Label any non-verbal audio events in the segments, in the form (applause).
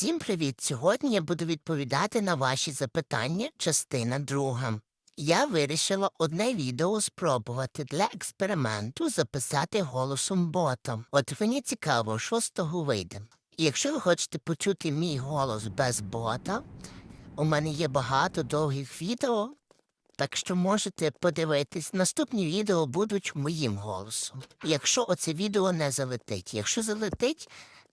Всім привіт! Сьогодні я буду відповідати на ваші запитання, частина друга. Я вирішила одне відео спробувати для експерименту записати голосом бота. От мені цікаво, що з того вийде. Якщо ви хочете почути мій голос без бота, у мене є багато довгих відео, так що можете подивитись. Наступні відео будуть моїм голосом. Якщо оце відео не залетить. Якщо залетить,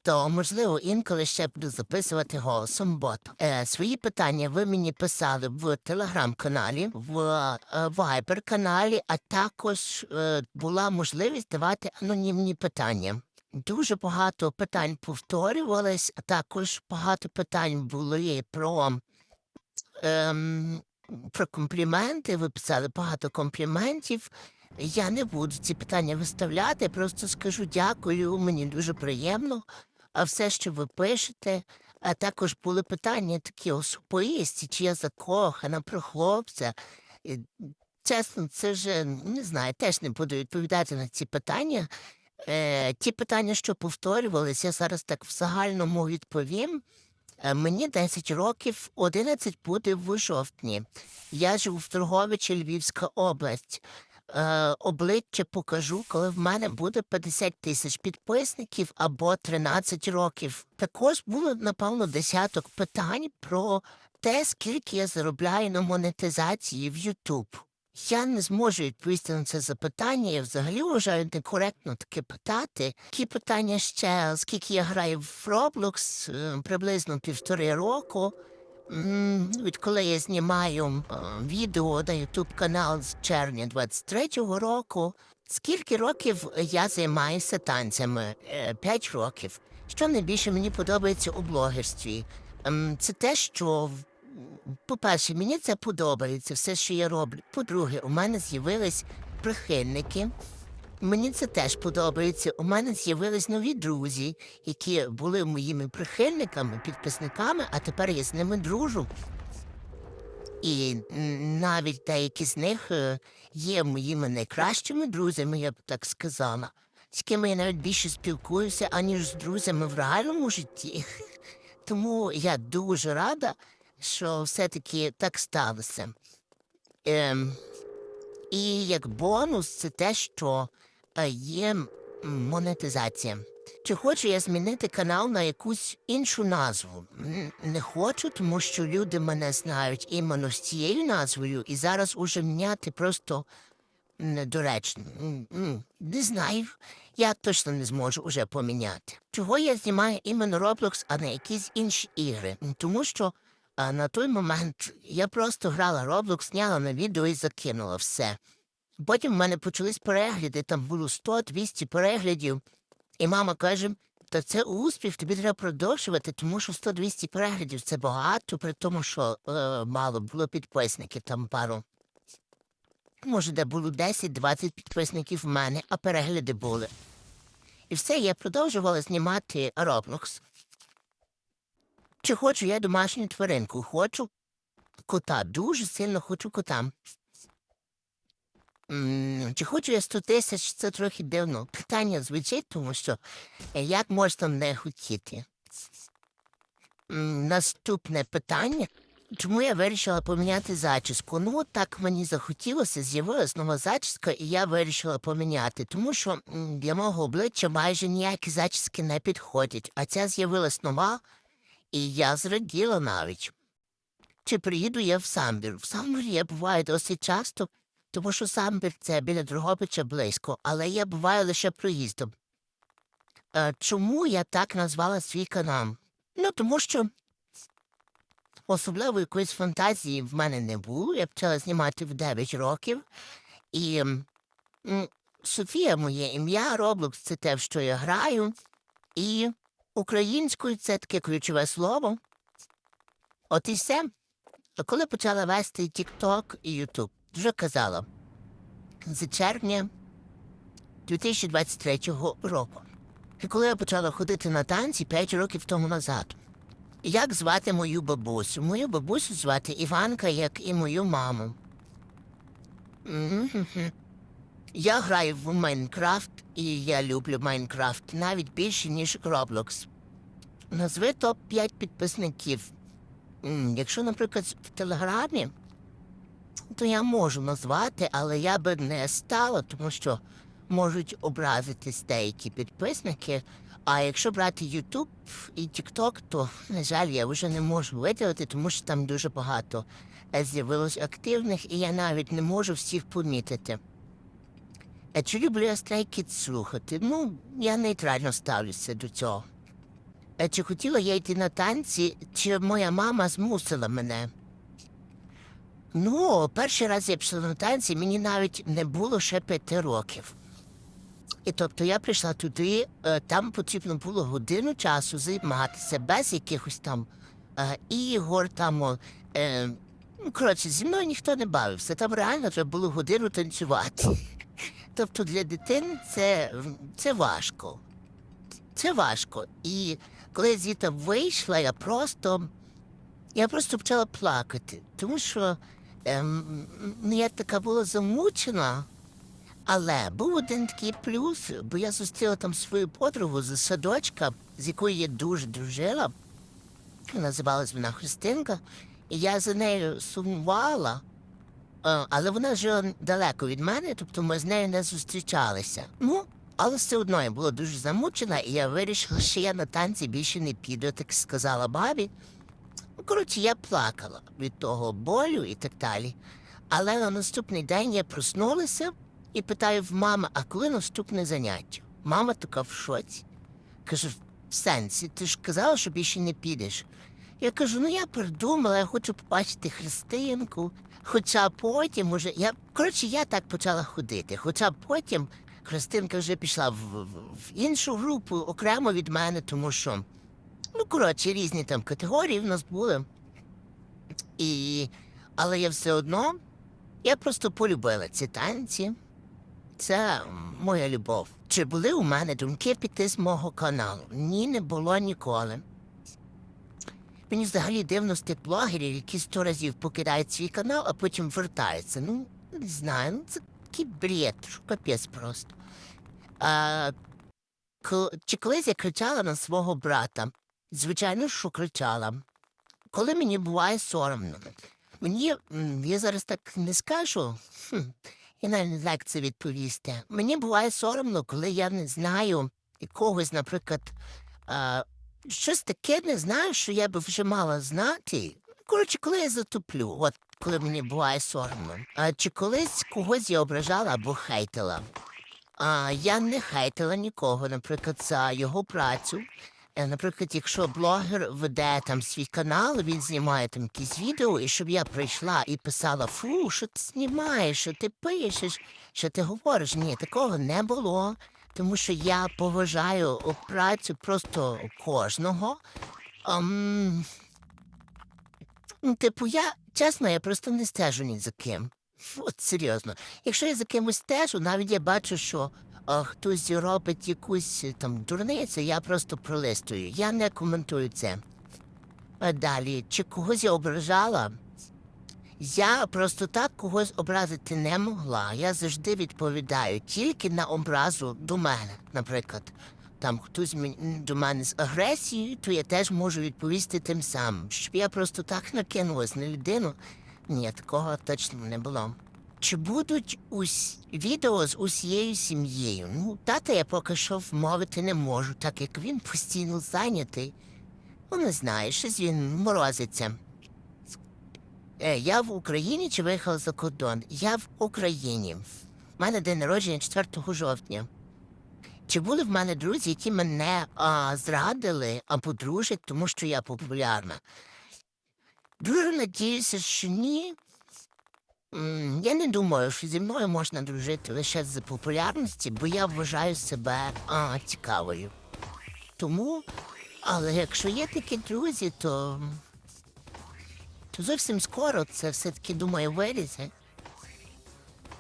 то можливо інколи ще буду записувати голосом бота. Е, свої питання ви мені писали в телеграм-каналі, в е, вайбер-каналі, а також е, була можливість давати анонімні питання. Дуже багато питань повторювались, а також багато питань були про, ем, про компліменти. Ви писали багато компліментів. Я не буду ці питання виставляти, просто скажу дякую, мені дуже приємно. А все, що ви пишете, а також були питання такі особисті, чи я закохана про хлопця. Чесно, це ж не знаю, теж не буду відповідати на ці питання. Е, ті питання, що повторювалися, я зараз так в загальному відповім. Е, Мені 10 років, 11 буде в жовтні. Я живу в Торговичі, Львівська область. Е, обличчя покажу, коли в мене буде 50 тисяч підписників або 13 років. Також було, напевно, десяток питань про те, скільки я заробляю на монетизації в YouTube. Я не зможу відповісти на це запитання. Я взагалі вважаю некоректно таке питати. Ті питання ще, скільки я граю в Roblox, е, приблизно півтори року. Відколи я знімаю е, відео на Ютуб канал з червня 23-го року. Скільки років я займаюся танцями? Е, П'ять років. Що найбільше мені подобається у блогерстві? Це те, що по-перше, мені це подобається, все, що я роблю. По-друге, у мене з'явились прихильники. Мені це теж подобається. У мене з'явились нові друзі, які були моїми прихильниками, підписниками, а тепер я з ними дружу. І навіть деякі з них е, є моїми найкращими друзями, я б так сказала, з ким я навіть більше спілкуюся, аніж з друзями в реальному житті. (laughs) Тому я дуже рада, що все-таки так сталося. Ем, і як бонус, це те, що є монетизація. Чи хочу я змінити канал на якусь іншу назву? Не хочу, тому що люди мене знають іменно з цією назвою, і зараз уже міняти просто недоречно. Не знаю. Я точно не зможу уже поміняти. Чого я знімаю іменно Roblox, а не якісь інші ігри? Тому що на той момент я просто грала Roblox, зняла на відео і закинула все. Потім в мене почались перегляди, там було 100-200 переглядів. І мама каже: та це успіх, тобі треба продовжувати, тому що 100-200 переглядів це багато, при тому, що е, мало було підписників, там пару. Може, де було 10-20 підписників в мене, а перегляди були. І все, я продовжувала знімати Roblox. Чи хочу я домашню тваринку? Хочу кота, дуже сильно хочу кота. Чи хочу я 100 тисяч, це трохи дивно. Питання звучить, тому що е, як можна не хотіти? Наступне питання. Чому я вирішила поміняти зачіску? Ну, так мені захотілося, з'явилась нова зачіска, і я вирішила поміняти, тому що для мого обличчя майже ніякі зачіски не підходять, а ця з'явилась нова, і я зраділа навіть. Чи приїду я в Самбір? В Самбірі я буваю досить часто, тому що Самбір це біля Дрогобича близько, але я буваю лише проїздом. Е, чому я так назвала свій канал? Ну, тому що особливо якоїсь фантазії в мене не було. Я почала знімати в 9 років. І Софія моє ім'я, Роблокс це те, в що я граю. І українською це таке ключове слово. От і все. Коли почала вести TikTok і YouTube, вже казала з червня 2023 року. І коли я почала ходити на танці 5 років тому назад. Як звати мою бабусю? Мою бабусю звати Іванка, як і мою маму. Я граю в Майнкрафт, і я люблю Майнкрафт навіть більше, ніж Roblox. назви топ-5 підписників. Якщо, наприклад, в Телеграмі, то я можу назвати, але я би не стала, тому що можуть образитись деякі підписники. А якщо брати YouTube і TikTok, то, на жаль, я вже не можу виділити, тому що там дуже багато е, з'явилось активних, і я навіть не можу всіх помітити. А чи люблю я Kids слухати? Ну, я нейтрально ставлюся до цього. А чи хотіла я йти на танці, чи моя мама змусила мене? Ну, перший раз я пішла на танці, мені навіть не було ще п'яти років. І тобто я прийшла туди, е, там потрібно було годину часу займатися без якихось там е, ігор, там. Е, ну, коротше, зі мною ніхто не бавився. Там реально треба було годину танцювати. (laughs) Тобто для дитини це, це важко. Це важко. І коли я звідти вийшла, я просто, я просто почала плакати, тому що ем, ну, я така була замучена. Але був один такий плюс, бо я зустріла там свою подругу з садочка, з якою я дуже дружила. Називалась вона Христинка, і я за нею сумувала. Е, Але вона жила далеко від мене, тобто ми з нею не зустрічалися. Ну, але все одно я була дуже замучена, і я вирішила, що я на танці більше не піду, так сказала бабі. Коротше, я плакала від того болю і так далі. Але на наступний день я проснулася і питаю в мами, а коли наступне заняття? Мама така в шоці. Каже, в сенсі, ти ж казала, що більше не підеш. Я кажу, ну я придумала, я хочу побачити Христинку. Хоча потім уже я коротше, я так почала ходити. Хоча потім Христинка вже пішла в, в, в іншу групу окремо від мене, тому що ну коротше, різні там категорії в нас були. І... Але я все одно я просто полюбила ці танці. Це моя любов. Чи були у мене думки піти з мого каналу? Ні, не було ніколи. Мені взагалі дивно з тих блогерів, які сто разів покидають свій канал, а потім вертаються. Ну, не знаю, ну це такий бред, капець просто. А, чи колись я кричала на свого брата? Звичайно, що кричала. Коли мені буває соромно. Мені, я зараз так не скажу, хм, я навіть не знаю, як це відповісти. Мені буває соромно, коли я не знаю якогось, наприклад, а, щось таке не знаю, що я би вже мала знати. Коротше, коли я затуплю, от коли мені буває соромно. А чи колись когось я ображала або хейтила? А, я не хейтила нікого, наприклад, за його працю. Е, Наприклад, якщо блогер веде там свій канал, він знімає там якісь відео, і щоб я прийшла і писала фу, що ти знімаєш, що ти пишеш, що ти говориш. Ні, такого не було. Тому що я поважаю працю просто кожного. Ам, ну, типу, я чесно, я просто не стежу ні за ким. От серйозно. Якщо я за кимось стежу, навіть я бачу, що а, хтось робить якусь там дурницю, я просто пролистую. Я не коментую це. А далі, чи когось я ображала? Я просто так когось образити не могла. Я завжди відповідаю тільки на образу до мене, наприклад. Там хтось до мене з агресією, то я теж можу відповісти тим самим. Щоб я просто так накинулась на людину. Ні, такого точно не було. Чи будуть ус... відео з усією сім'єю? Ну, тата я поки що вмовити не можу, так як він постійно зайнятий. Ну, не знаю, щось він морозиться. Е, я в Україні чи виїхала за кордон? Я в Україні. У мене день народження 4 жовтня. Чи були в мене друзі, які мене а, зрадили або дружать, тому що я популярна? Дуже надіюся, що ні. Я не думаю, що зі мною можна дружити лише з популярності, бо я вважаю себе а, цікавою. Тому, але якщо є такі друзі, то, то зовсім скоро це все-таки думаю вилізе.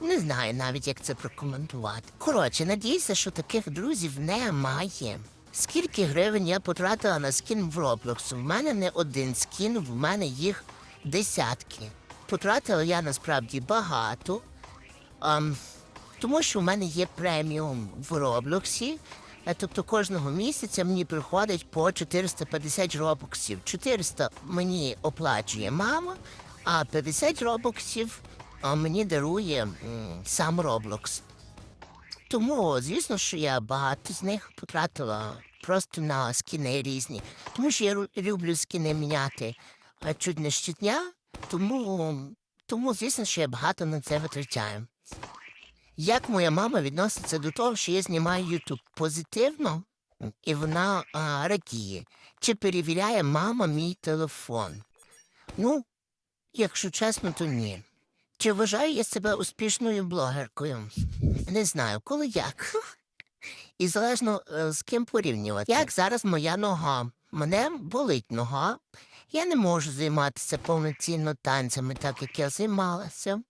Не знаю навіть, як це прокоментувати. Коротше, надіюся, що таких друзів немає. Скільки гривень я потратила на скін в Roblox? В мене не один скін, в мене їх десятки. Потратила я насправді багато, ам, тому що в мене є преміум в Роблоксі. Е, Тобто кожного місяця мені приходить по 450 робоксів. 400 мені оплачує мама, а 50 робоксів а, мені дарує сам Роблокс. Тому, звісно, що я багато з них потратила просто на скіни різні. Тому що я люблю скіни міняти е, чуть не щодня, тому, тому, звісно, що я багато на це витрачаю. Як моя мама відноситься до того, що я знімаю Ютуб позитивно, і вона а, радіє. Чи перевіряє мама мій телефон? Ну, якщо чесно, то ні. Чи вважаю я себе успішною блогеркою? Не знаю, коли як. І залежно е, з ким порівнювати. Як зараз моя нога? Мене болить нога. Я не можу займатися повноцінно танцями, так як я займалася.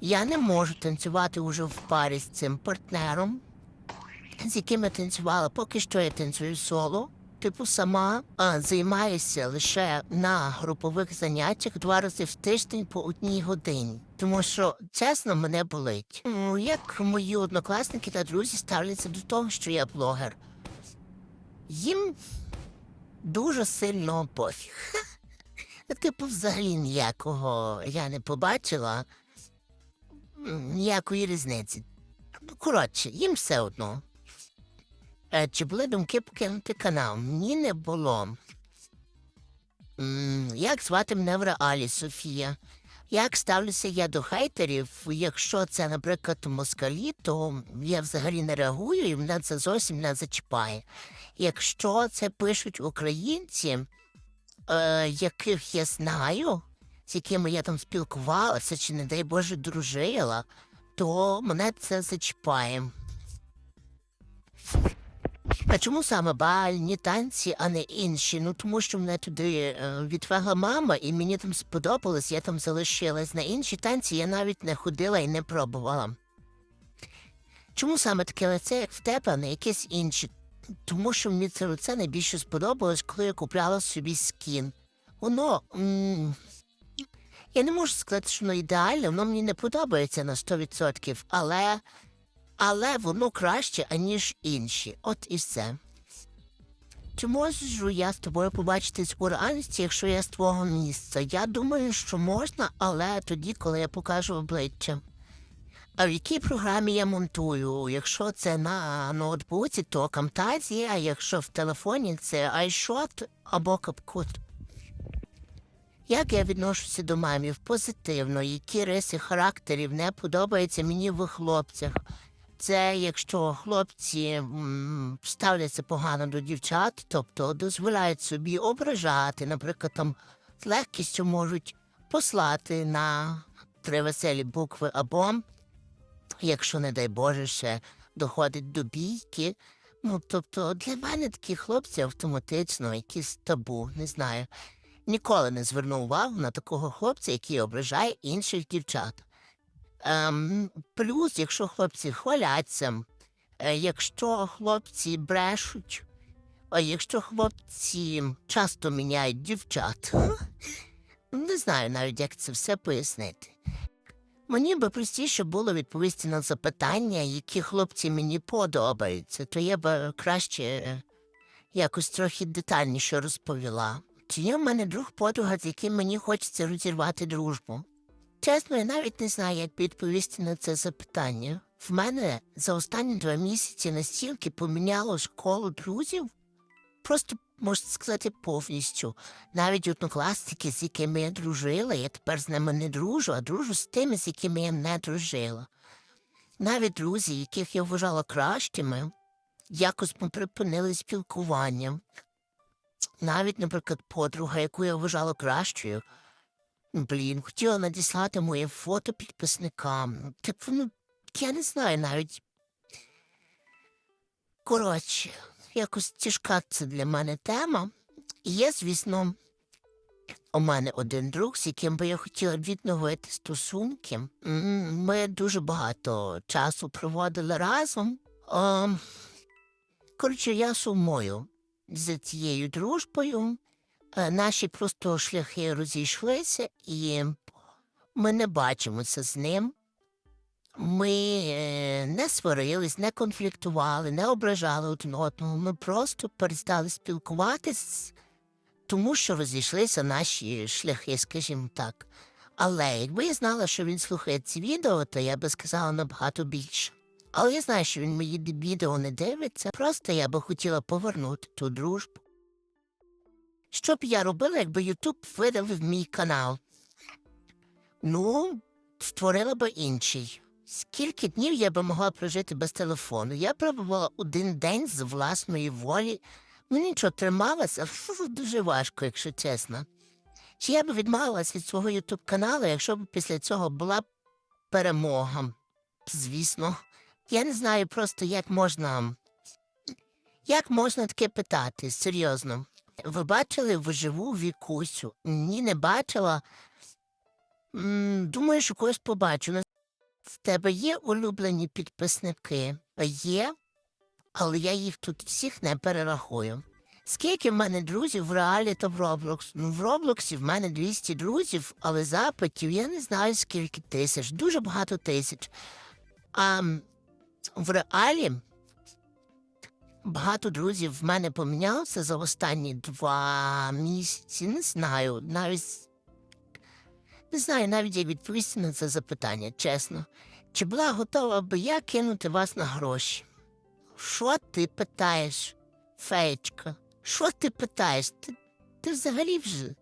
Я не можу танцювати уже в парі з цим партнером, з яким я танцювала. Поки що я танцюю соло. Типу, сама а, займаюся лише на групових заняттях два рази в тиждень по одній годині. Тому що, чесно, мене болить. Ну, Як мої однокласники та друзі ставляться до того, що я блогер. Їм дуже сильно пофіг. (laughs) Типу, взагалі ніякого я не побачила. Ніякої різниці. Коротше, їм все одно. Е, Чи були думки покинути канал? Ні, не було. Як звати мене в реалі, Софія? Як ставлюся я до хейтерів? Якщо це, наприклад, москалі, то я взагалі не реагую і мене це зовсім не зачіпає. Якщо це пишуть українці, е, яких я знаю, з якими я там спілкувалася, чи, не дай Боже, дружила, то мене це зачіпає. А чому саме бальні танці, а не інші? Ну тому що мене туди е, відвела мама, і мені там сподобалось, я там залишилась. На інші танці я навіть не ходила і не пробувала. Чому саме таке лице, як в тебе, а не якесь інше? Тому що мені це лице найбільше сподобалось, коли я купляла собі скін. Воно. м, я не можу сказати, що воно ідеальне, воно мені не подобається на 100%, але але воно краще, аніж інші. От і все. Чи можу я з тобою побачитись у реальності, якщо я з твого місця? Я думаю, що можна, але тоді, коли я покажу обличчя. А в якій програмі я монтую? Якщо це на ноутбуці, то Camtasia, а якщо в телефоні це iShot або CapCut. Як я відношуся до мамів? Позитивно, які риси характерів не подобаються мені в хлопцях. Це якщо хлопці ставляться погано до дівчат, тобто дозволяють собі ображати, наприклад, там з легкістю можуть послати на три веселі букви або, якщо, не дай Боже, ще доходить до бійки. Ну, тобто для мене такі хлопці автоматично якісь табу, не знаю. Ніколи не звернув увагу на такого хлопця, який ображає інших дівчат. Ем, плюс, якщо хлопці хваляться, е, якщо хлопці брешуть, а якщо хлопці часто міняють дівчат, не знаю навіть, як це все пояснити. Мені би простіше було відповісти на запитання, які хлопці мені подобаються, то я б краще якось трохи детальніше розповіла. Чи є в мене друг подруга, з яким мені хочеться розірвати дружбу? Чесно, я навіть не знаю, як відповісти на це запитання. В мене за останні два місяці настільки поміняло школу друзів, просто можна сказати, повністю. Навіть однокласники, з якими я дружила, я тепер з ними не дружу, а дружу з тими, з якими я не дружила. Навіть друзі, яких я вважала кращими, якось припинили спілкування. Навіть, наприклад, подруга, яку я вважала кращою, Блін, хотіла надіслати моє фото підписникам. Так ну, я не знаю навіть. Коротше, якось тяжка це для мене тема. І Є, звісно, у мене один друг, з яким би я хотіла відновити стосунки. Ми дуже багато часу проводили разом. Коротше, я сумую за цією дружбою. Е, Наші просто шляхи розійшлися, і ми не бачимося з ним. Ми е, не сварились, не конфліктували, не ображали один одного. Ми просто перестали спілкуватись, тому що розійшлися наші шляхи, скажімо так. Але якби я знала, що він слухає ці відео, то я би сказала набагато більше. Але я знаю, що він мої відео не дивиться, просто я би хотіла повернути ту дружбу. Що б я робила, якби Ютуб видалив мій канал? Ну, створила би інший. Скільки днів я би могла прожити без телефону? Я пробувала один день з власної волі. Ну нічого, трималася, дуже важко, якщо чесно. Чи я б відмовилась від свого ютуб каналу, якщо б після цього була б перемога? Звісно. Я не знаю просто, як можна. Як можна таке питати, серйозно. Ви бачили вживу вікусю? Ні, не бачила. М, думаю, що когось побачу. В тебе є улюблені підписники? Є, але я їх тут всіх не перерахую. Скільки в мене друзів в реалі та в Роблокс? Ну, в Роблоксі в мене 200 друзів, але запитів я не знаю скільки тисяч, дуже багато тисяч. А в реалі багато друзів в мене помінялося за останні два місяці. Не знаю, навіть не знаю, навіть як відповісти на це запитання, чесно. Чи була готова би я кинути вас на гроші? Що ти питаєш, феєчка? Що ти питаєш? Ти, ти взагалі вже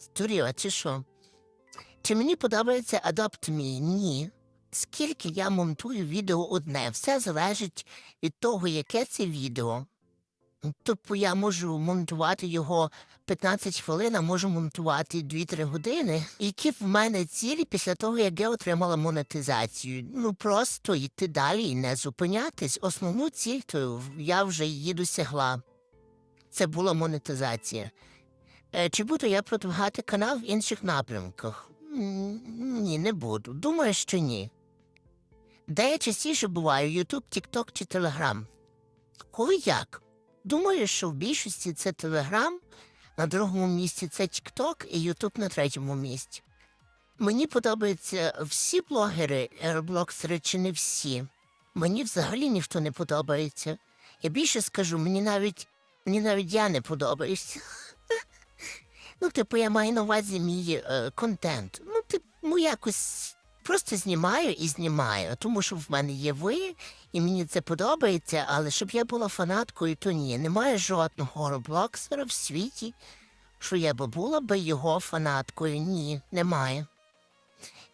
здуріла, чи що? Чи мені подобається Adopt Me? Ні. Скільки я монтую відео одне, все залежить від того, яке це відео. Тобто я можу монтувати його 15 хвилин, а можу монтувати 2-3 години. Які в мене цілі після того, як я отримала монетизацію? Ну просто йти далі і не зупинятись. Основну ціль то я вже її досягла. Це була монетизація. Е, Чи буду я продвигати канал в інших напрямках? Ні, не буду. Думаю, що ні. Де я частіше буваю YouTube, TikTok чи Telegram? Коли як? Думаю, що в більшості це Telegram, на другому місці це TikTok і YouTube на третьому місці. Мені подобаються всі блогери, блоксери чи не всі. Мені взагалі ніхто не подобається. Я більше скажу, мені навіть мені навіть я не подобаюся. (laughs) Ну, типу, я маю на увазі мій е, контент. Ну, типу, якось просто знімаю і знімаю, тому що в мене є ви, і мені це подобається, але щоб я була фанаткою, то ні. Немає жодного роблоксера в світі, що я би була би його фанаткою. Ні, немає.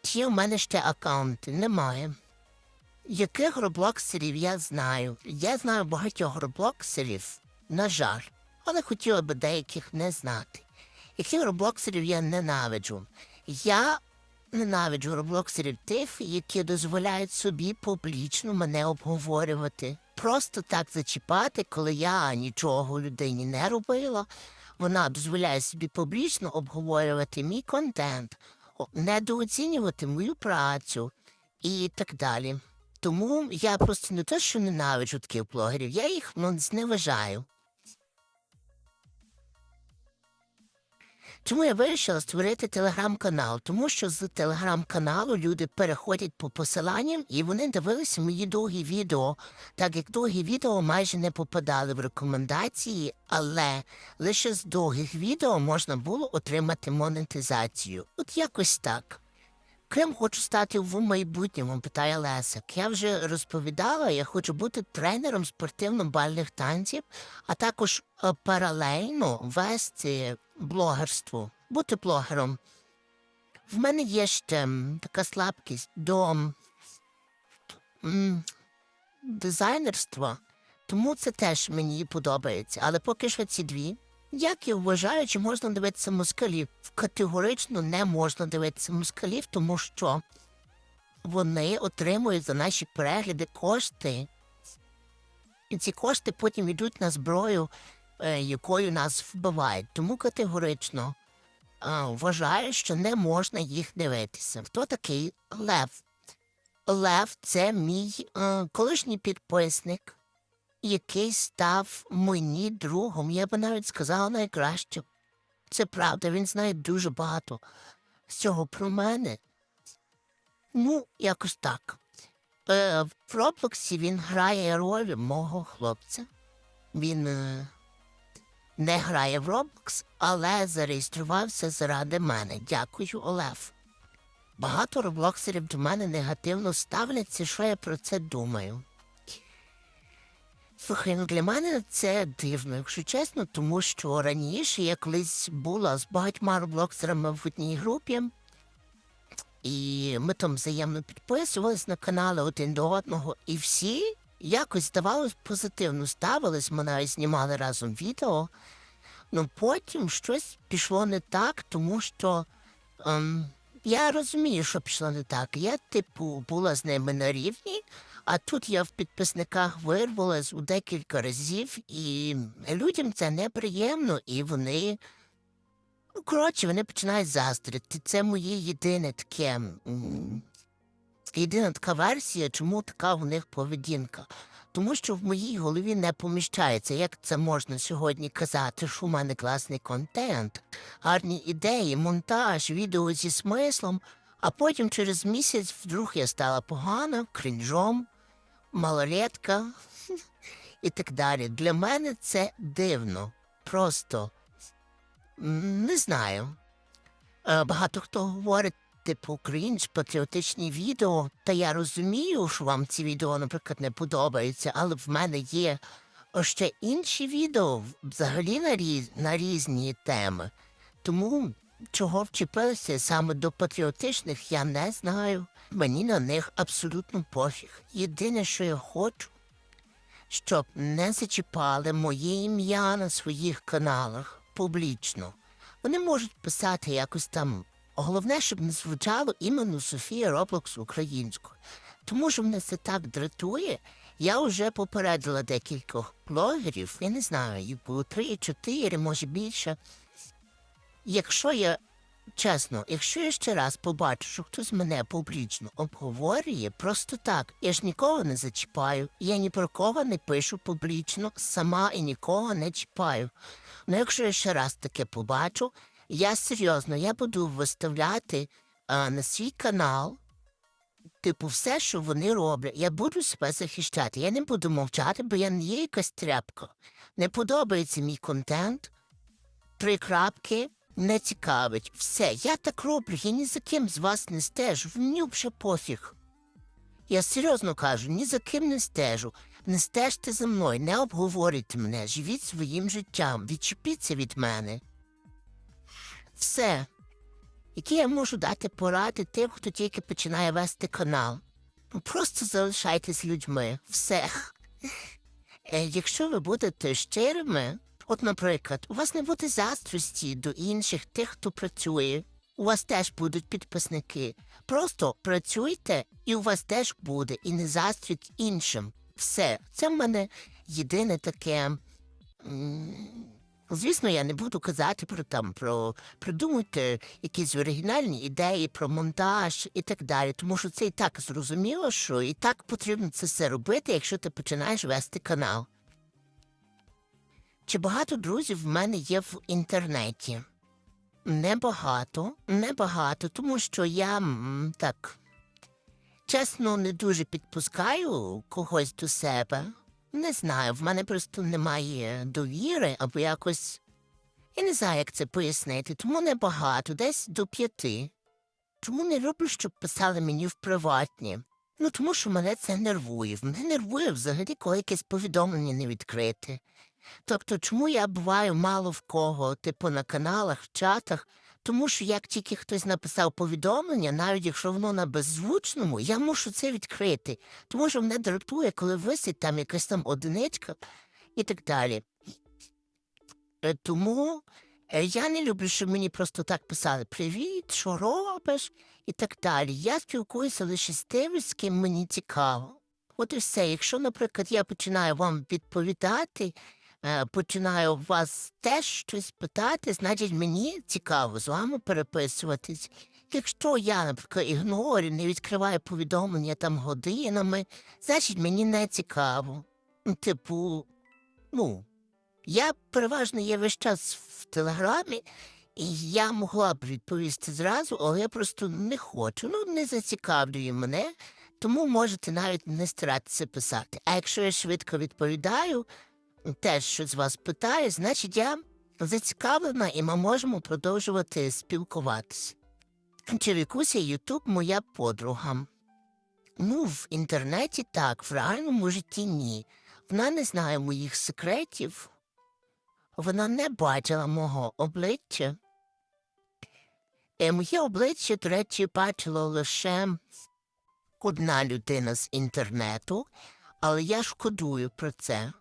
Чи є в мене ще аккаунти? Немає. Яких роблоксерів я знаю? Я знаю багатьох роблоксерів, на жаль, але хотіла би деяких не знати. Яких роблоксерів я ненавиджу? Я ненавиджу роблоксерів тих, які дозволяють собі публічно мене обговорювати. Просто так зачіпати, коли я нічого людині не робила. Вона дозволяє собі публічно обговорювати мій контент, недооцінювати мою працю і так далі. Тому я просто не те, що ненавиджу таких блогерів, я їх ну, зневажаю. Чому я вирішила створити телеграм-канал? Тому що з телеграм-каналу люди переходять по посиланням і вони дивилися мої довгі відео, так як довгі відео майже не попадали в рекомендації, але лише з довгих відео можна було отримати монетизацію. От якось так. Ким хочу стати в майбутньому, питає Лесик. Я вже розповідала, я хочу бути тренером спортивно-бальних танців, а також е, паралельно вести блогерство, бути блогером. В мене є ще така слабкість до дизайнерства, тому це теж мені подобається. Але поки що ці дві. Як я вважаю, чи можна дивитися москалів? Категорично не можна дивитися москалів, тому що вони отримують за наші перегляди кошти. І ці кошти потім йдуть на зброю, якою нас вбивають. Тому категорично е, вважаю, що не можна їх дивитися. Хто такий Лев? Лев це мій е, колишній підписник який став мені другом, я би навіть сказала найкраще. Це правда, він знає дуже багато цього про мене. Ну, якось так. Е, в Роблоксі він грає роль мого хлопця. Він е, не грає в Roblox, але зареєструвався заради мене. Дякую, Олев. Багато роблоксерів до мене негативно ставляться, що я про це думаю. Слухай, ну для мене це дивно, якщо чесно, тому що раніше я колись була з багатьма роблоксерами в одній групі, і ми там взаємно підписувались на канали один до одного, і всі якось здавалось позитивно ставились, ми навіть знімали разом відео. Ну потім щось пішло не так, тому що ем, я розумію, що пішло не так. Я, типу, була з ними на рівні, а тут я в підписниках вирвалась у декілька разів, і людям це неприємно, і вони. Ну, коротше, вони починають заздрити. Це моє єдине таке. Єдина така версія, чому така у них поведінка. Тому що в моїй голові не поміщається, як це можна сьогодні казати, що у мене класний контент, гарні ідеї, монтаж, відео зі смислом, а потім через місяць вдруг я стала погана, крінжом, малолетка (laughs) і так далі. Для мене це дивно. Просто не знаю. Е, Багато хто говорить, типу, крінж, патріотичні відео, та я розумію, що вам ці відео, наприклад, не подобаються, але в мене є ще інші відео взагалі на, різ... на різні теми. Тому чого вчепилися саме до патріотичних, я не знаю. Мені на них абсолютно пофіг. Єдине, що я хочу, щоб не зачіпали моє ім'я на своїх каналах публічно. Вони можуть писати якось там. Головне, щоб не звучало іменно Софія Роблокс українською. Тому що мене це так дратує. Я вже попередила декількох блогерів, я не знаю, їх було три-чотири, може більше. Якщо я, чесно, якщо я ще раз побачу, що хтось мене публічно обговорює, просто так, я ж нікого не зачіпаю, я ні про кого не пишу публічно, сама і нікого не чіпаю. Ну, якщо я ще раз таке побачу, я серйозно, я буду виставляти а, на свій канал, типу, все, що вони роблять. Я буду себе захищати. Я не буду мовчати, бо я не є якась тряпка. Не подобається мій контент, три крапки не цікавить. Все, я так роблю, я ні за ким з вас не стежу, мені вже пофіг. Я серйозно кажу, ні за ким не стежу. Не стежте за мною, не обговорюйте мене, живіть своїм життям, відчепіться від мене. Все. Які я можу дати поради тим, хто тільки починає вести канал. Ну, Просто залишайтесь людьми. Все. Е, якщо ви будете щирими, от, наприклад, у вас не буде заздрості до інших тих, хто працює. У вас теж будуть підписники. Просто працюйте, і у вас теж буде, і не заздріть іншим. Все. Це в мене єдине таке. Звісно, я не буду казати про там про придумайте якісь оригінальні ідеї про монтаж і так далі, тому що це і так зрозуміло, що і так потрібно це все робити, якщо ти починаєш вести канал. Чи багато друзів в мене є в інтернеті? Небагато, небагато, тому що я так чесно не дуже підпускаю когось до себе. Не знаю, в мене просто немає довіри або якось. Я не знаю, як це пояснити, тому небагато, десь до п'яти. Чому не люблю, щоб писали мені в приватні? Ну, тому що мене це нервує. Мене нервує взагалі, коли якесь повідомлення не відкрите. Тобто, чому я буваю мало в кого, типу на каналах, в чатах, тому що як тільки хтось написав повідомлення, навіть якщо воно на беззвучному, я мушу це відкрити. Тому що мене дратує, коли висить там якась там одиничка і так далі. Е, Тому е, я не люблю, щоб мені просто так писали Привіт, що робиш? і так далі. Я спілкуюся лише з тими, з ким мені цікаво. От і все. Якщо, наприклад, я починаю вам відповідати, е, починаю вас теж щось питати, значить мені цікаво з вами переписуватись. Якщо я, наприклад, ігнорю, не відкриваю повідомлення там годинами, значить мені не цікаво. Ну, Типу, ну, я переважно є весь час в телеграмі, І я могла б відповісти зразу, але я просто не хочу. Ну, не зацікавлює мене, тому можете навіть не старатися писати. А якщо я швидко відповідаю, теж щось вас питає, значить я зацікавлена і ми можемо продовжувати спілкуватися. Чи Вікуся Ютуб моя подруга? Ну, в інтернеті так, в реальному житті ні. Вона не знає моїх секретів. Вона не бачила мого обличчя. Е, моє обличчя, до речі, бачила лише одна людина з інтернету, але я шкодую про це.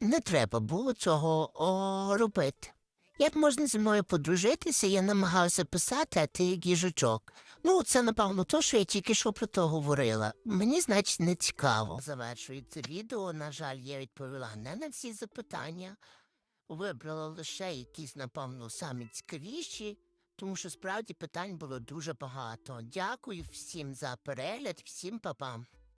Не треба було цього о, робити. Як можна зі мною подружитися, я намагався писати, а ти їжачок. Ну, це, напевно, то, що я тільки що про то говорила. Мені, значить, не цікаво. Завершується відео. На жаль, я відповіла не на всі запитання. Вибрала лише якісь, напевно, самі цікавіші, тому що справді питань було дуже багато. Дякую всім за перегляд, всім па-па.